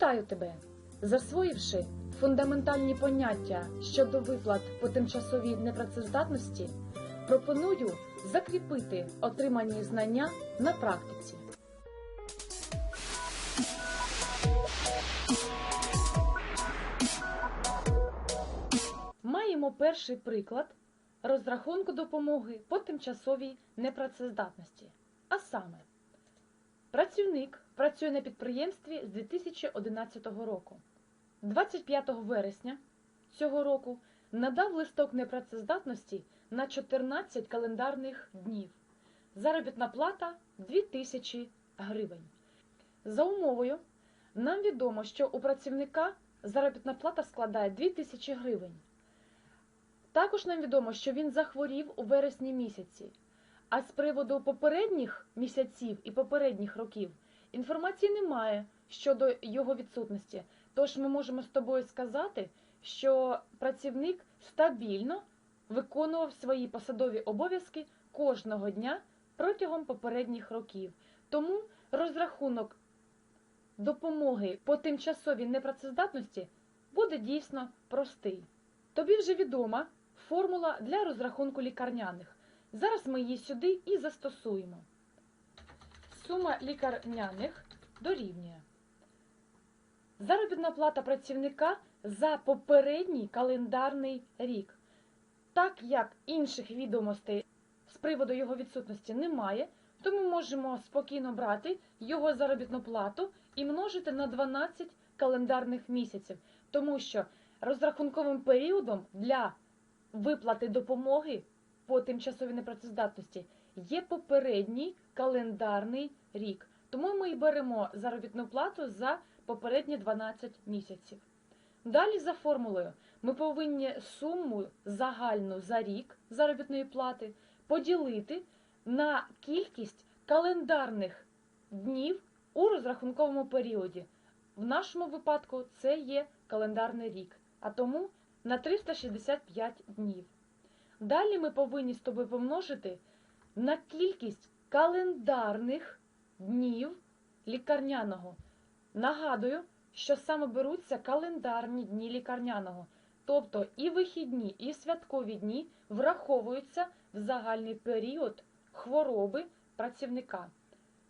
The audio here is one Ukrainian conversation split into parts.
Вітаю тебе! Засвоївши фундаментальні поняття щодо виплат по тимчасовій непрацездатності, пропоную закріпити отримані знання на практиці. Маємо перший приклад розрахунку допомоги по тимчасовій непрацездатності. А саме, працівник працює на підприємстві з 2011 року. 25 вересня цього року надав листок непрацездатності на 14 календарних днів. Заробітна плата 2000 гривень. За умовою, нам відомо, що у працівника заробітна плата складає 2000 гривень. Також нам відомо, що він захворів у вересні місяці. А з приводу попередніх місяців і попередніх років інформації немає щодо його відсутності. Тож ми можемо з тобою сказати, що працівник стабільно виконував свої посадові обов'язки кожного дня протягом попередніх років. Тому розрахунок допомоги по тимчасовій непрацездатності буде дійсно простий. Тобі вже відома формула для розрахунку лікарняних. Зараз ми її сюди і застосуємо. Сума лікарняних дорівнює. Заробітна плата працівника за попередній календарний рік. Так як інших відомостей з приводу його відсутності немає, то ми можемо спокійно брати його заробітну плату і множити на 12 календарних місяців, тому що розрахунковим періодом для виплати допомоги по тимчасовій непрацездатності є попередній календарний рік. Тому ми і беремо заробітну плату за попередні 12 місяців. Далі за формулою ми повинні суму загальну за рік заробітної плати поділити на кількість календарних днів у розрахунковому періоді. В нашому випадку це є календарний рік, а тому на 365 днів. Далі ми повинні з тобою помножити на кількість календарних днів лікарняного. Нагадую, що саме беруться календарні дні лікарняного, тобто і вихідні, і святкові дні враховуються в загальний період хвороби працівника.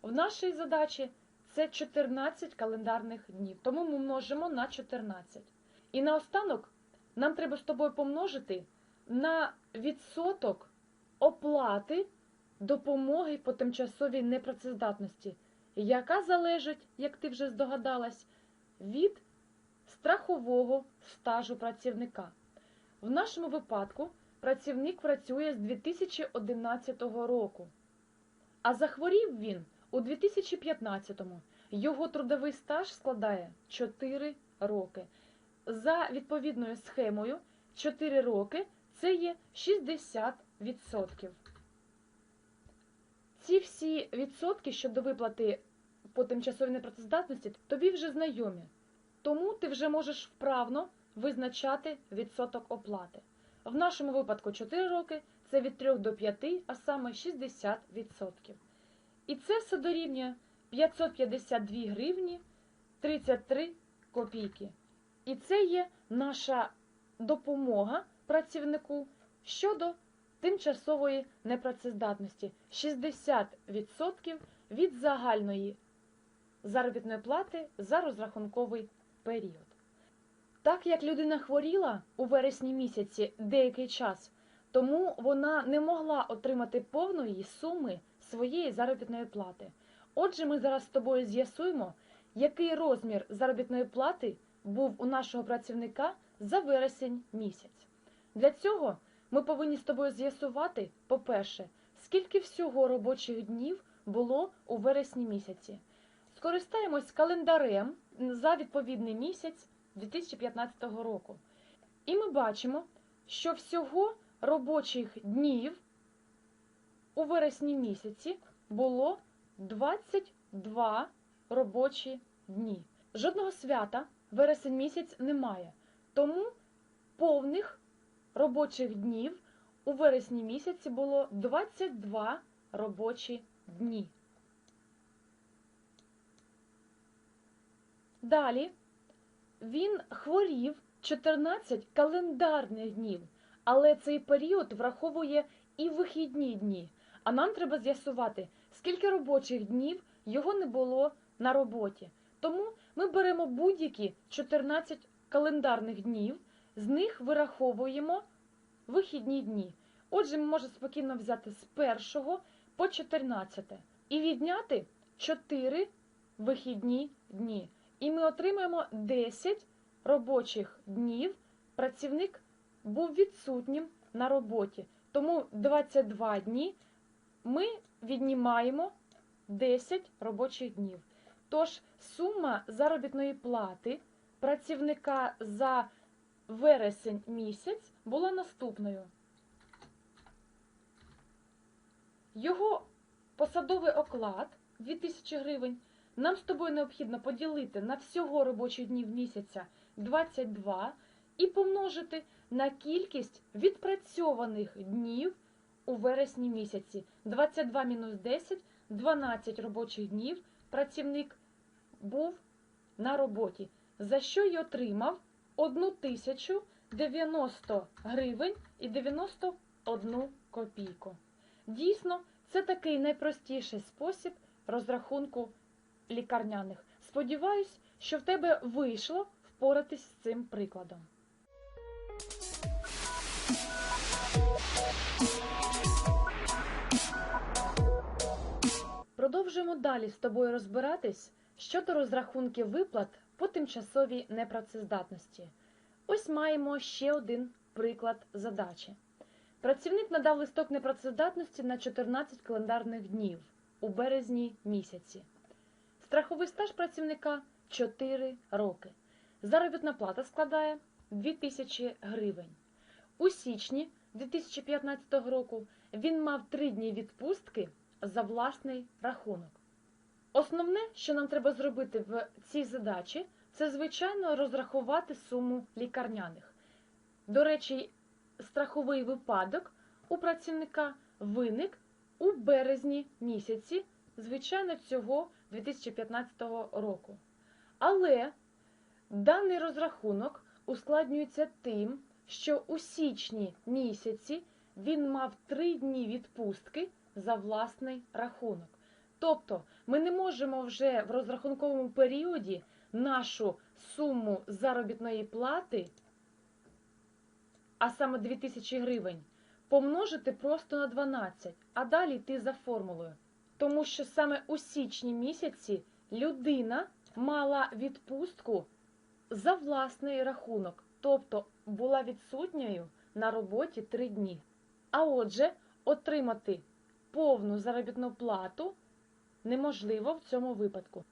В нашій задачі це 14 календарних днів, тому ми множимо на 14. І наостанок нам треба з тобою помножити на відсоток оплати допомоги по тимчасовій непрацездатності, яка залежить, як ти вже здогадалась, від страхового стажу працівника. В нашому випадку працівник працює з 2011 року, а захворів він у 2015-му. Його трудовий стаж складає 4 роки. За відповідною схемою 4 роки це є 60%. Ці всі відсотки щодо виплати по тимчасовій непрацездатності тобі вже знайомі. Тому ти вже можеш вправно визначати відсоток оплати. В нашому випадку 4 роки це від 3 до 5, а саме 60%. І це все дорівнює 552 гривні 33 копійки. І це є наша допомога працівнику щодо тимчасової непрацездатності 60% від загальної заробітної плати за розрахунковий період. Так як людина хворіла у вересні місяці деякий час, тому вона не могла отримати повної суми своєї заробітної плати. Отже, ми зараз з тобою з'ясуємо, який розмір заробітної плати був у нашого працівника за вересень місяць. Для цього ми повинні з тобою з'ясувати, по-перше, скільки всього робочих днів було у вересні місяці. Скористаємось календарем за відповідний місяць 2015 року. І ми бачимо, що всього робочих днів у вересні місяці було 22 робочі дні. Жодного свята вересень місяць немає. Тому повних робочих днів у вересні місяці було 22 робочі дні. Далі він хворів 14 календарних днів, але цей період враховує і вихідні дні. А нам треба з'ясувати, скільки робочих днів його не було на роботі. Тому ми беремо будь-які 14 календарних днів, з них вираховуємо вихідні дні. Отже, ми можемо спокійно взяти з 1 по 14 і відняти 4 вихідні дні. І ми отримаємо 10 робочих днів. Працівник був відсутнім на роботі. Тому 22 дні ми віднімаємо 10 робочих днів. Тож сума заробітної плати працівника за вересень місяць була наступною. Його посадовий оклад 2000 гривень. Нам з тобою необхідно поділити на всього робочих днів місяця 22 і помножити на кількість відпрацьованих днів у вересні місяці. 22 мінус 10 – 12 робочих днів працівник був на роботі, за що й отримав 1090 гривень і 91 копійку. Дійсно, це такий найпростіший спосіб розрахунку лікарняних. Сподіваюсь, що в тебе вийшло впоратись з цим прикладом. Продовжуємо далі з тобою розбиратись щодо розрахунків виплат по тимчасовій непрацездатності. Ось маємо ще один приклад задачі. Працівник надав листок непрацездатності на 14 календарних днів у березні місяці. Страховий стаж працівника 4 роки. Заробітна плата складає 2000 гривень. У січні 2015 року він мав 3 дні відпустки за власний рахунок. Основне, що нам треба зробити в цій задачі, це звичайно розрахувати суму лікарняних. До речі, страховий випадок у працівника виник у березні місяці, звичайно, цього 2015 року. Але даний розрахунок ускладнюється тим, що у січні місяці він мав 3 дні відпустки за власний рахунок. Тобто ми не можемо вже в розрахунковому періоді нашу суму заробітної плати, а саме 2000 гривень, помножити просто на 12, а далі йти за формулою. Тому що саме у січні місяці людина мала відпустку за власний рахунок, тобто була відсутньою на роботі 3 дні. А отже, отримати повну заробітну плату неможливо в цьому випадку.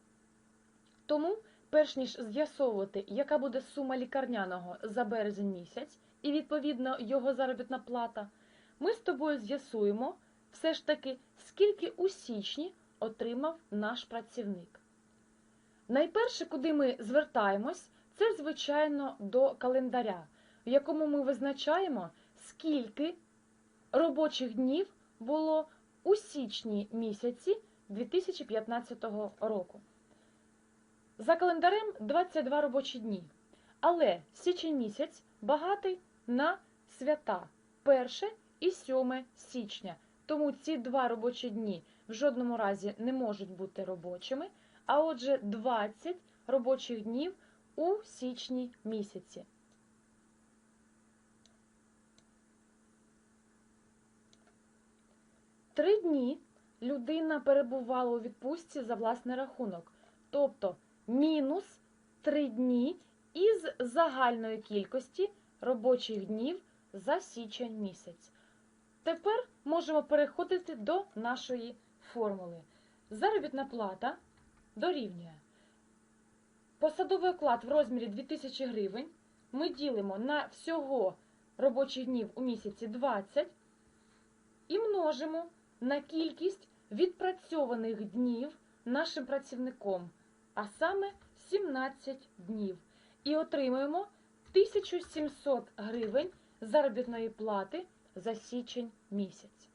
Тому, перш ніж з'ясовувати, яка буде сума лікарняного за березень місяць і, відповідно, його заробітна плата, ми з тобою з'ясуємо все ж таки, скільки у січні отримав наш працівник. Найперше, куди ми звертаємось, це, звичайно, до календаря, в якому ми визначаємо, скільки робочих днів було у січні місяці 2015 року. За календарем 22 робочі дні. Але січень місяць багатий на свята 1 і 7 січня. Тому ці два робочі дні в жодному разі не можуть бути робочими. А отже, 20 робочих днів у січні місяці. Три дні людина перебувала у відпустці за власний рахунок, тобто мінус 3 дні із загальної кількості робочих днів за січень місяць. Тепер можемо переходити до нашої формули. Заробітна плата дорівнює. Посадовий оклад в розмірі 2000 гривень ми ділимо на всього робочих днів у місяці 20 і множимо на кількість відпрацьованих днів нашим працівником, а саме 17 днів. І отримуємо 1700 гривень заробітної плати за січень місяць.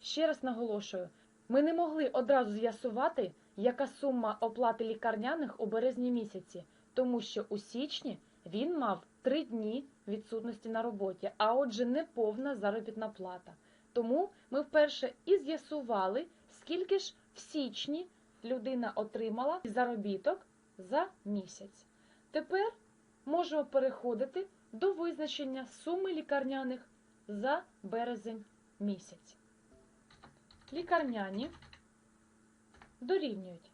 Ще раз наголошую, ми не могли одразу з'ясувати, яка сума оплати лікарняних у березні місяці, тому що у січні він мав 3 дні відсутності на роботі, а отже, не повна заробітна плата. Тому ми вперше і з'ясували, скільки ж в січні людина отримала заробіток за місяць. Тепер можемо переходити до визначення суми лікарняних за березень місяць. Лікарняні дорівнюють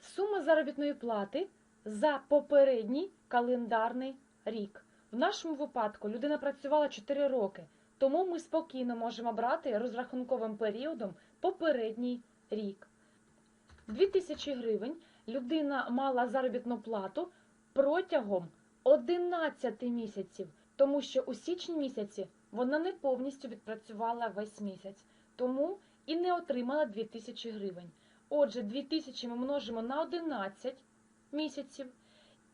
сума заробітної плати за попередній календарний рік. В нашому випадку людина працювала 4 роки, тому ми спокійно можемо брати розрахунковим періодом попередній рік. 2000 гривень людина мала заробітну плату протягом 11 місяців, тому що у січні місяці вона не повністю відпрацювала весь місяць, тому і не отримала 2000 гривень. Отже, 2000 ми множимо на 11 місяців,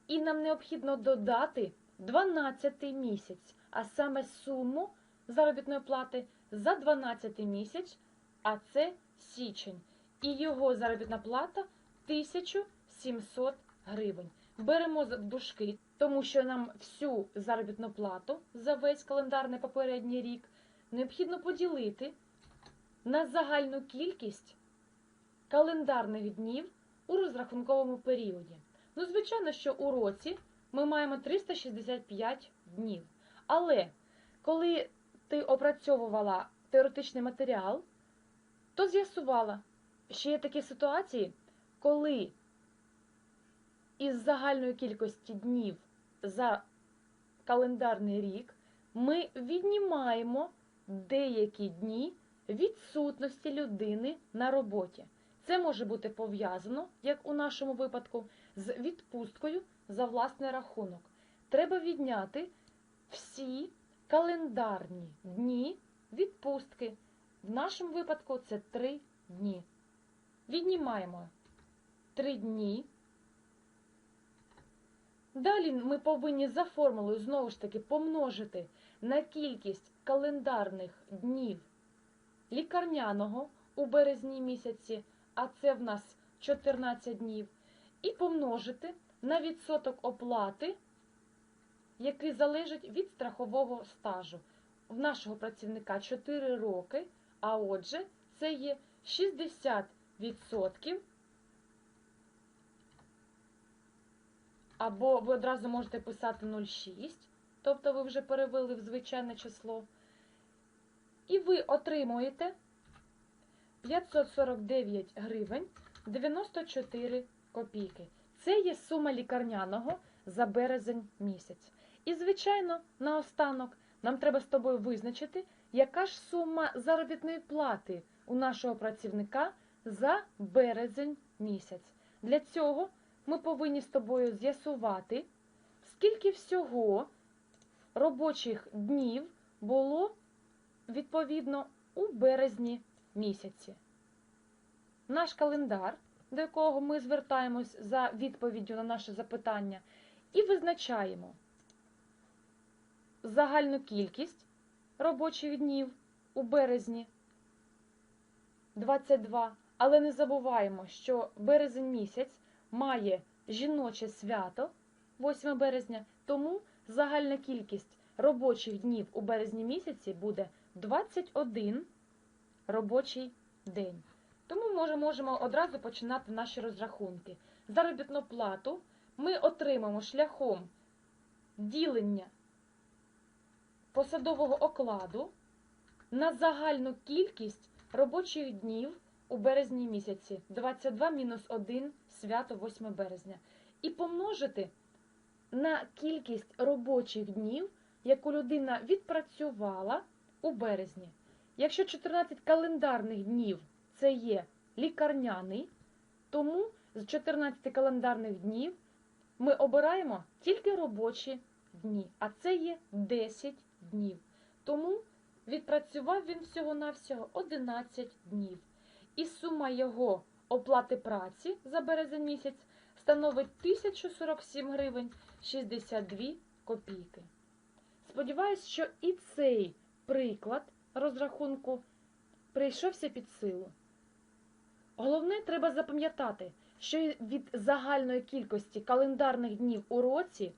і нам необхідно додати 12 місяць, а саме суму заробітної плати за 12 місяць, а це січень. І його заробітна плата 1700 гривень. Беремо дужки, тому що нам всю заробітну плату за весь календарний попередній рік необхідно поділити на загальну кількість календарних днів у розрахунковому періоді. Ну, звичайно, що у році ми маємо 365 днів. Але коли ти опрацьовувала теоретичний матеріал, то з'ясувала, що є такі ситуації, коли із загальної кількості днів за календарний рік ми віднімаємо деякі дні відсутності людини на роботі. Це може бути пов'язано, як у нашому випадку, з відпусткою за власний рахунок. Треба відняти всі календарні дні відпустки. В нашому випадку це 3 дні. Віднімаємо 3 дні. Далі ми повинні за формулою знову ж таки помножити на кількість календарних днів лікарняного у березні місяці, а це в нас 14 днів, і помножити на відсоток оплати, який залежить від страхового стажу. В нашого працівника 4 роки, а отже, це є 60% або ви одразу можете писати 0,6, тобто ви вже перевели в звичайне число. І ви отримуєте 549 гривень 94 копійки. Це є сума лікарняного за березень місяць. І, звичайно, наостанок нам треба з тобою визначити, яка ж сума заробітної плати у нашого працівника за березень місяць. Для цього ми повинні з тобою з'ясувати, скільки всього робочих днів було відповідно у березні місяці. Наш календар, до якого ми звертаємось за відповіддю на наше запитання, і визначаємо загальну кількість робочих днів у березні 22. Але не забуваємо, що березень місяць має жіноче свято 8 березня, тому загальна кількість робочих днів у березні місяці буде 21 робочий день. Тому ми можемо одразу починати наші розрахунки. Заробітну плату ми отримаємо шляхом ділення посадового окладу на загальну кількість робочих днів у березні місяці 22 мінус 1 свято 8 березня. І помножити на кількість робочих днів, яку людина відпрацювала у березні. Якщо 14 календарних днів це є лікарняний, тому з 14 календарних днів ми обираємо тільки робочі дні, а це є 10 днів. Тому відпрацював він всього-навсього 11 днів. І сума його оплати праці за березень місяць становить 1047 гривень 62 копійки. Сподіваюсь, що і цей приклад розрахунку прийшовся під силу. Головне, треба запам'ятати, що від загальної кількості календарних днів у році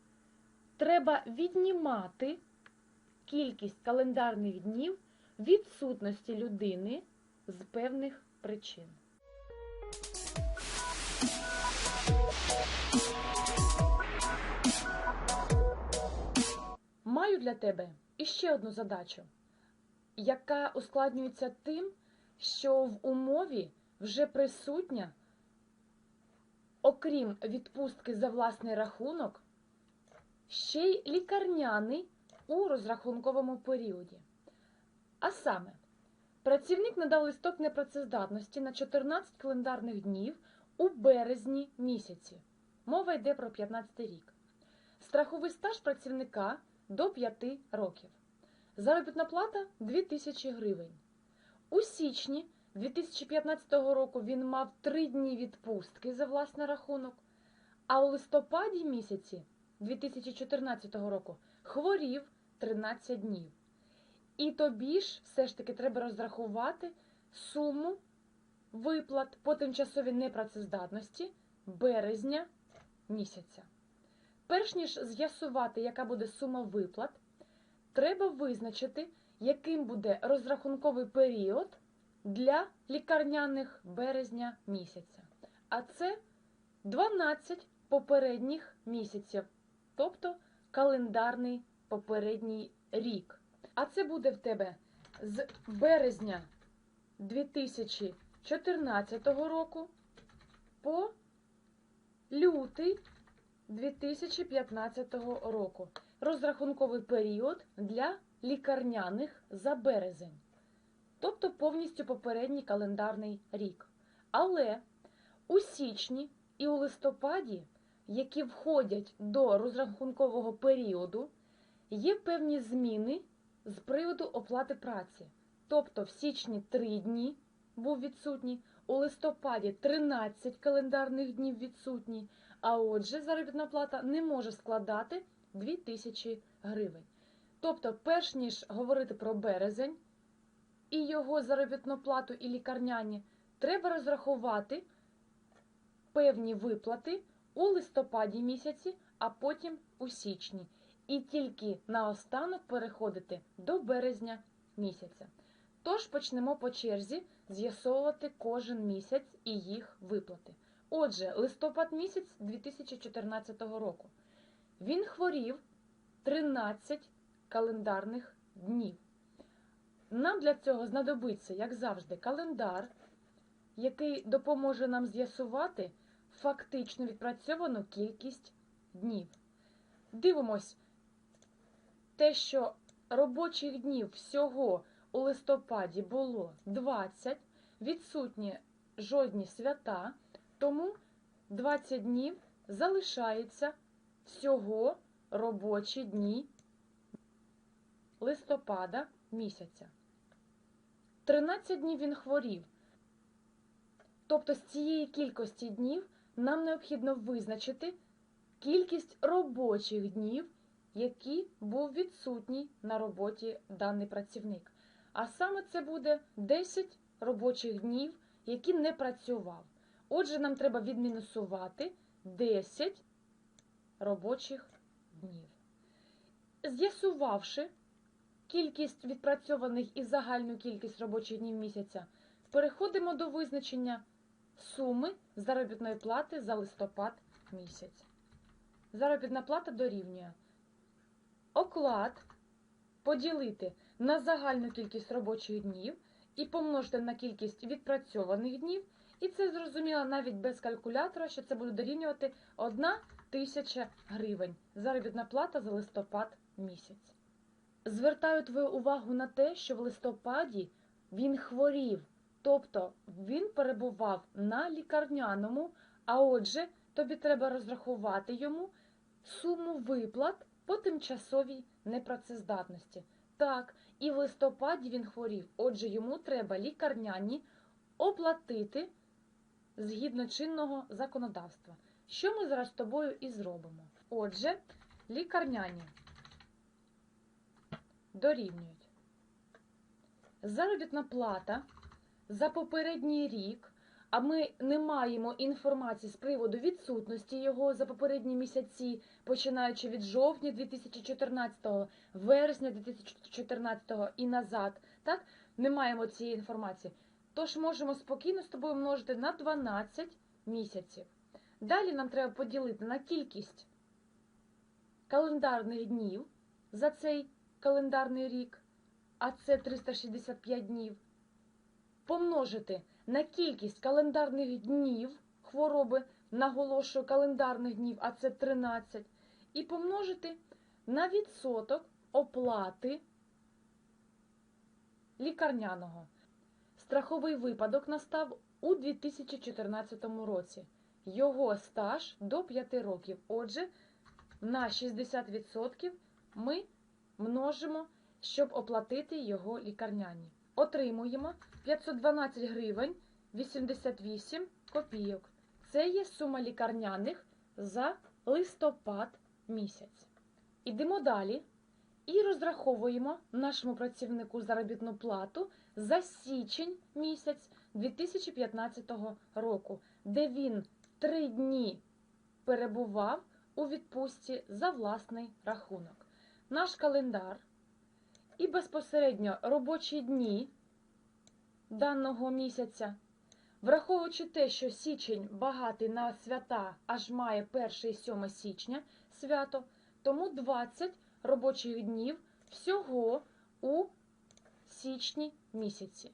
треба віднімати кількість календарних днів відсутності людини з певних причин. Маю для тебе іще одну задачу, яка ускладнюється тим, що в умові вже присутня, окрім відпустки за власний рахунок, ще й лікарняний у розрахунковому періоді. А саме, працівник надав листок непрацездатності на 14 календарних днів у березні місяці. Мова йде про 15 рік. Страховий стаж працівника до 5 років. Заробітна плата 2000 гривень. У січні 2015 року він мав 3 дні відпустки за власний рахунок, а у листопаді місяці 2014 року хворів 13 днів. І тобі ж все ж таки треба розрахувати суму виплат по тимчасовій непрацездатності березня місяця. Перш ніж з'ясувати, яка буде сума виплат, треба визначити, яким буде розрахунковий період для лікарняних березня місяця. А це 12 попередніх місяців, тобто календарний попередній рік. А це буде в тебе з березня 2014 року по лютий 2015 року. Розрахунковий період для лікарняних за березень, тобто повністю попередній календарний рік. Але у січні і у листопаді, які входять до розрахункового періоду, є певні зміни з приводу оплати праці. Тобто в січні 3 дні був відсутній, у листопаді 13 календарних днів відсутній, а отже, заробітна плата не може складати 2000 гривень. Тобто, перш ніж говорити про березень і його заробітну плату і лікарняні, треба розрахувати певні виплати у листопаді місяці, а потім у січні. І тільки наостанок переходити до березня місяця. Тож почнемо по черзі з'ясовувати кожен місяць і їх виплати. Отже, листопад місяць 2014 року. Він хворів 13 календарних днів. Нам для цього знадобиться, як завжди, календар, який допоможе нам з'ясувати фактично відпрацьовану кількість днів. Дивимось те, що робочих днів всього у листопаді було 20, відсутні жодні свята, тому 20 днів залишається всього робочі дні листопада місяця. 13 днів він хворів. Тобто з цієї кількості днів нам необхідно визначити кількість робочих днів, які був відсутній на роботі даний працівник. А саме це буде 10 робочих днів, які не працював. Отже, нам треба відмінусувати 10 робочих днів. З'ясувавши кількість відпрацьованих і загальну кількість робочих днів місяця, переходимо до визначення суми заробітної плати за листопад місяць. Заробітна плата дорівнює оклад поділити на загальну кількість робочих днів і помножити на кількість відпрацьованих днів. І це зрозуміло навіть без калькулятора, що це буде дорівнювати 1 тисяча гривень. Заробітна плата за листопад місяць. Звертаю твою увагу на те, що в листопаді він хворів, тобто він перебував на лікарняному, а отже, тобі треба розрахувати йому суму виплат по тимчасовій непрацездатності. Так, і в листопаді він хворів, отже, йому треба лікарняні оплатити згідно чинного законодавства. Що ми зараз з тобою і зробимо? Отже, лікарняні дорівнюють. Заробітна плата за попередній рік, а ми не маємо інформації з приводу відсутності його за попередні місяці, починаючи від жовтня 2014, вересня 2014 і назад, так? Не маємо цієї інформації. Тож можемо спокійно з тобою множити на 12 місяців. Далі нам треба поділити на кількість календарних днів за цей календарний рік, а це 365 днів, помножити на кількість календарних днів хвороби, наголошую календарних днів, а це 13, і помножити на відсоток оплати лікарняного. Страховий випадок настав у 2014 році. Його стаж до 5 років. Отже, на 60% ми множимо, щоб оплатити його лікарняні. Отримуємо 512 гривень 88 копійок. Це є сума лікарняних за листопад місяць. Ідемо далі і розраховуємо нашому працівнику заробітну плату за січень місяць 2015 року, де він три дні перебував у відпустці за власний рахунок. Наш календар і безпосередньо робочі дні даного місяця, враховуючи те, що січень багатий на свята, аж має 1 і 7 січня свято, тому 20 робочих днів всього у січні місяці.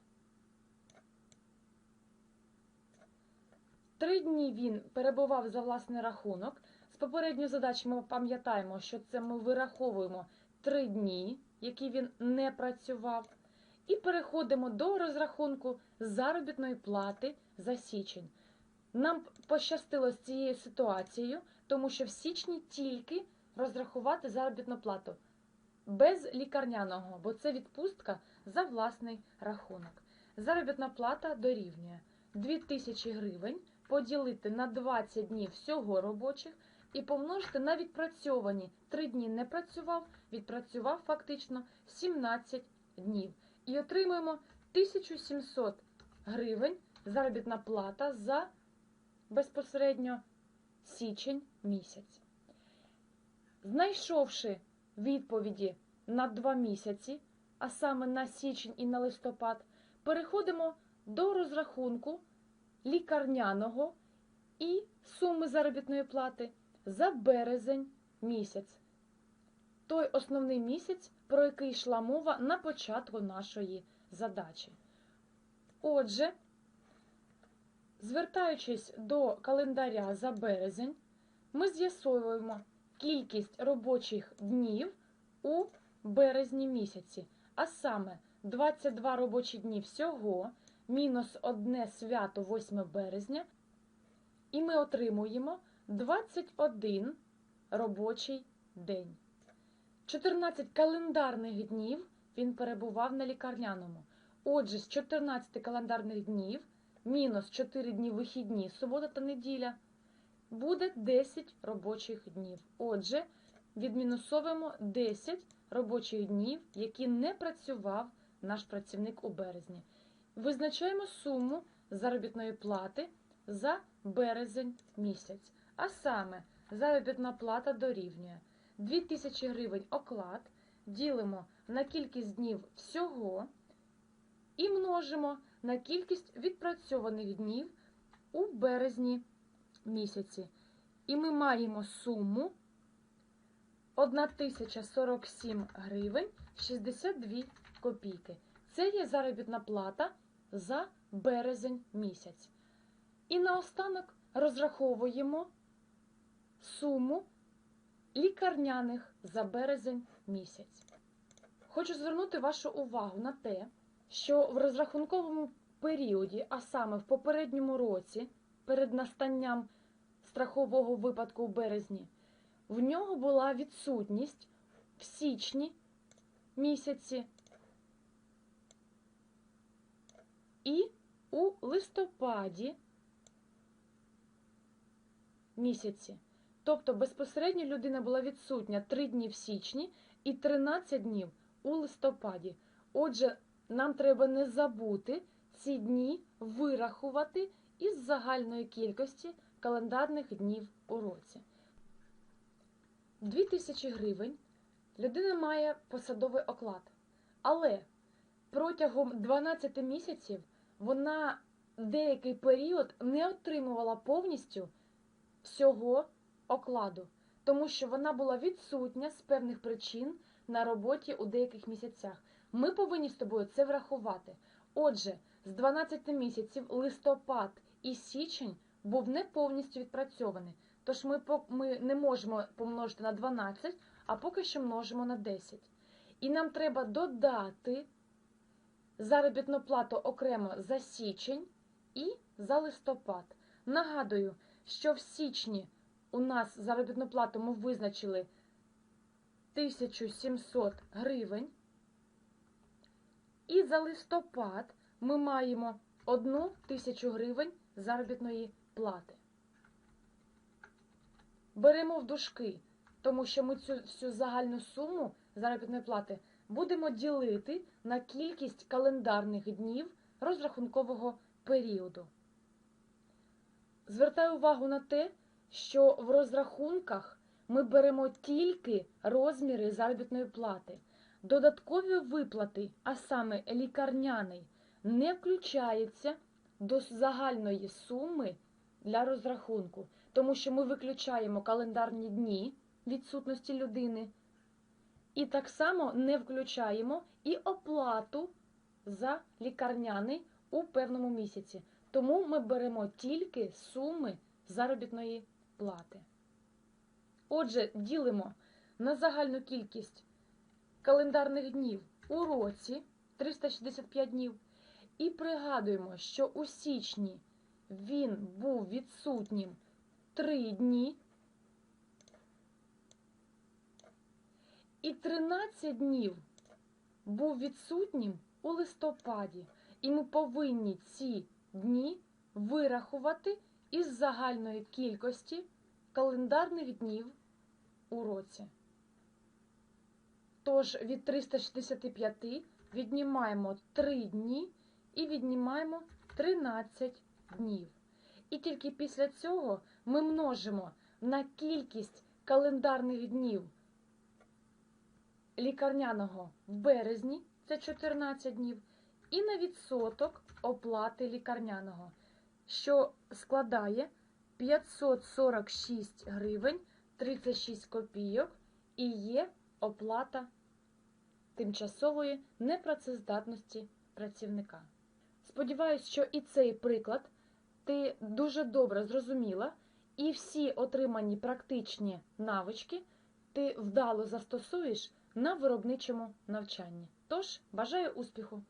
Три дні він перебував за власний рахунок. З попередньої задачі ми пам'ятаємо, що це ми вираховуємо три дні, які він не працював, і переходимо до розрахунку заробітної плати за січень. Нам пощастило з цією ситуацією, тому що в січні тільки розрахувати заробітну плату без лікарняного, бо це відпустка за власний рахунок. Заробітна плата дорівнює 2000 гривень поділити на 20 днів всього робочих і помножити на відпрацьовані. 3 дні не працював, відпрацював фактично 17 днів. І отримуємо 1700 гривень заробітна плата за безпосередньо січень місяць. Знайшовши відповіді на 2 місяці, а саме на січень і на листопад, переходимо до розрахунку лікарняного і суми заробітної плати за березень місяць. Той основний місяць, про який йшла мова на початку нашої задачі. Отже, звертаючись до календаря за березень, ми з'ясовуємо кількість робочих днів у березні місяці, а саме 22 робочі дні всього, мінус одне свято 8 березня, і ми отримуємо 21 робочий день. 14 календарних днів він перебував на лікарняному. Отже, з 14 календарних днів, мінус 4 дні вихідні, субота та неділя, буде 10 робочих днів. Отже, відмінусовуємо 10 робочих днів, які не працював наш працівник у березні. Визначаємо суму заробітної плати за березень місяць. А саме заробітна плата дорівнює 2000 гривень оклад, ділимо на кількість днів всього і множимо на кількість відпрацьованих днів у березні місяці. І ми маємо суму 1047 гривень 62 копійки. Це є заробітна плата за березень місяць. І наостанок розраховуємо суму лікарняних за березень місяць. Хочу звернути вашу увагу на те, що в розрахунковому періоді, а саме в попередньому році, перед настанням страхового випадку у березні, в нього була відсутність в січні місяці і у листопаді місяці. Тобто безпосередньо людина була відсутня 3 дні в січні і 13 днів у листопаді. Отже, нам треба не забути ці дні вирахувати із загальної кількості календарних днів у році. 2000 гривень людина має посадовий оклад, але протягом 12 місяців вона деякий період не отримувала повністю всього окладу, тому що вона була відсутня з певних причин на роботі у деяких місяцях. Ми повинні з тобою це врахувати. Отже, з 12 місяців листопад і січень був не повністю відпрацьований. Тож ми, ми не можемо помножити на 12, а поки що множимо на 10. І нам треба додати заробітну плату окремо за січень і за листопад. Нагадую, що в січні у нас заробітну плату ми визначили 1700 гривень. І за листопад ми маємо 1 тисячу гривень заробітної плати. Беремо в дужки, тому що ми цю всю загальну суму заробітної плати будемо ділити на кількість календарних днів розрахункового періоду. Звертаю увагу на те, що в розрахунках ми беремо тільки розміри заробітної плати. Додаткові виплати, а саме лікарняний, не включається до загальної суми для розрахунку, тому що ми виключаємо календарні дні відсутності людини, і так само не включаємо і оплату за лікарняний у певному місяці. Тому ми беремо тільки суми заробітної плати. Отже, ділимо на загальну кількість календарних днів у році 365 днів. І пригадуємо, що у січні він був відсутнім 3 дні. І 13 днів був відсутнім у листопаді. І ми повинні ці дні вирахувати із загальної кількості календарних днів у році. Тож від 365 віднімаємо 3 дні і віднімаємо 13 днів. І тільки після цього ми множимо на кількість календарних днів лікарняного в березні, це 14 днів, і на відсоток оплати лікарняного, що складає 546 гривень 36 копійок і є оплата тимчасової непрацездатності працівника. Сподіваюсь, що і цей приклад ти дуже добре зрозуміла, і всі отримані практичні навички ти вдало застосуєш на виробничому навчанні. Тож, бажаю успіху!